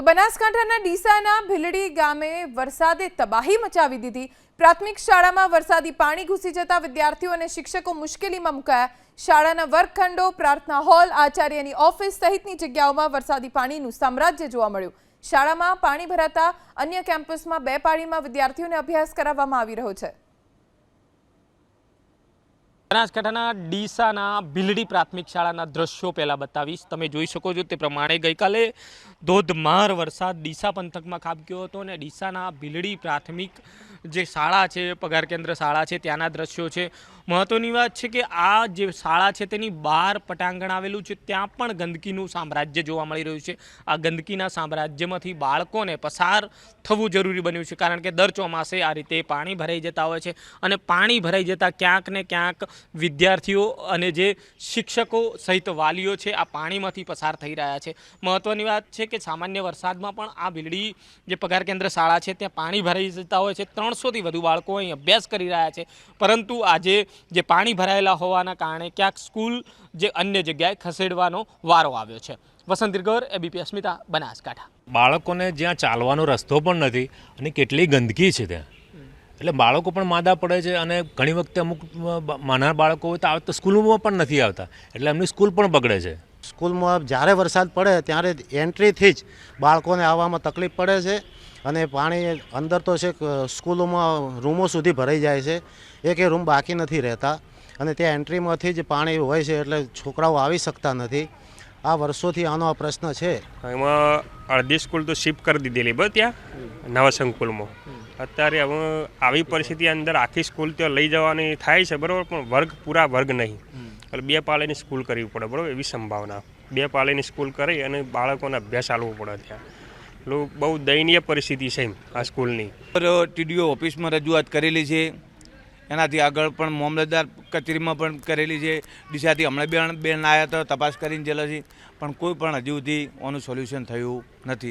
તો બનાસકાંઠાના ડીસાના ભીલડી ગામે વરસાદે તબાહી મચાવી દીધી. પ્રાથમિક શાળામાં વરસાદી પાણી ઘૂસી જતા વિદ્યાર્થીઓ અને શિક્ષકો મુશ્કેલીમાં મુકાયા. શાળાના વર્ગખંડો, પ્રાર્થના હોલ, આચાર્યની ઓફિસ સહિતની જગ્યાઓમાં વરસાદી પાણીનું સામ્રાજ્ય જોવા મળ્યું. શાળામાં પાણી ભરાતા અન્ય કેમ્પસમાં બે પાણીમાં વિદ્યાર્થીઓને અભ્યાસ કરાવવામાં આવી રહ્યો છે. બનાસકાંઠાના ડીસાના ભીલડી પ્રાથમિક શાળાના દ્રશ્યો પહેલાં બતાવીશ. તમે જોઈ શકો છો તે પ્રમાણે ગઈકાલે ધોધમાર વરસાદ ડીસા પંથકમાં ખાબક્યો હતો અને ડીસાના ભીલડી પ્રાથમિક જે શાળા છે, પગાર કેન્દ્ર શાળા છે, ત્યાંના દ્રશ્યો છે. મહત્વની વાત છે કે આ જે શાળા છે તેની બહાર પટાંગણ આવેલું છે, ત્યાં પણ ગંદકીનું સામ્રાજ્ય જોવા મળી રહ્યું છે. આ ગંદકીના સામ્રાજ્યમાંથી બાળકોને પસાર થવું જરૂરી બન્યું છે, કારણ કે દર ચોમાસે આ રીતે પાણી ભરાઈ જતા હોય છે અને પાણી ભરાઈ જતાં ક્યાંક ને ક્યાંક વિદ્યાર્થીઓ અને જે શિક્ષકો સહિત વાલીઓ છે, આ પાણીમાંથી પસાર થઈ રહ્યા છે. મહત્ત્વની વાત છે કે સામાન્ય વરસાદમાં પણ આ બિલડી જે પગાર કેન્દ્ર શાળા છે, ત્યાં પાણી ભરાઈ જતા હોય છે. ત્રણસોથી વધુ બાળકો અહીં અભ્યાસ કરી રહ્યા છે. પરંતુ આજે જે પાણી ભરાયેલા હોવાના કારણે ક્યાંક સ્કૂલ જે અન્ય જગ્યાએ ખસેડવાનો વારો આવ્યો છે. વસંત દિરગર એબીપી અસ્મિતા બનાસકાંઠા. બાળકોને જ્યાં ચાલવાનો રસ્તો પણ નથી અને કેટલી ગંદકી છે ત્યાં. એટલે બાળકો પણ માદા પડે છે અને ઘણી વખતે અમુક નાના બાળકો હોય તો આવે તો સ્કૂલમાં પણ નથી આવતા. એટલે એમની સ્કૂલ પણ બગડે છે. સ્કૂલમાં જ્યારે વરસાદ પડે ત્યારે એન્ટ્રીથી જ બાળકોને આવવામાં તકલીફ પડે છે. અને પાણી અંદર તો છે સ્કૂલોમાં રૂમો સુધી ભરાઈ જાય છે. એક રૂમ બાકી નથી રહેતા. અને ત્યાં એન્ટ્રીમાંથી જ પાણી હોય છે એટલે છોકરાઓ આવી શકતા નથી. આ વર્ષોથી આનો આ પ્રશ્ન છે. એમાં અડધી સ્કૂલ તો શિફ્ટ કરી દીધેલી બસ ત્યાં? નવા સંકુલમાં. અત્યારે હવે આવી પરિસ્થિતિ અંદર આખી સ્કૂલ ત્યાં લઈ જવાની થાય છે બરાબર, પણ વર્ગ પૂરા વર્ગ નહીં. એટલે બે પાળીની સ્કૂલ કરવી પડે બરાબર એવી સંભાવના. બે પાળીની સ્કૂલ કરી અને બાળકોને અભ્યાસ આલવો પડે ત્યાં. એટલે બહુ દયનીય પરિસ્થિતિ છે આ સ્કૂલની. ટીડીઓ ઓફિસમાં રજૂઆત કરેલી છે. એનાથી આગળ પણ મામલતદાર કચેરીમાં પણ કરેલી છે. દિશાથી હમણાં બેન બેન આવ્યા હતા તપાસ કરીને છે પણ કોઈ પણ હજુ સુધી આનું સોલ્યુશન થયું નથી.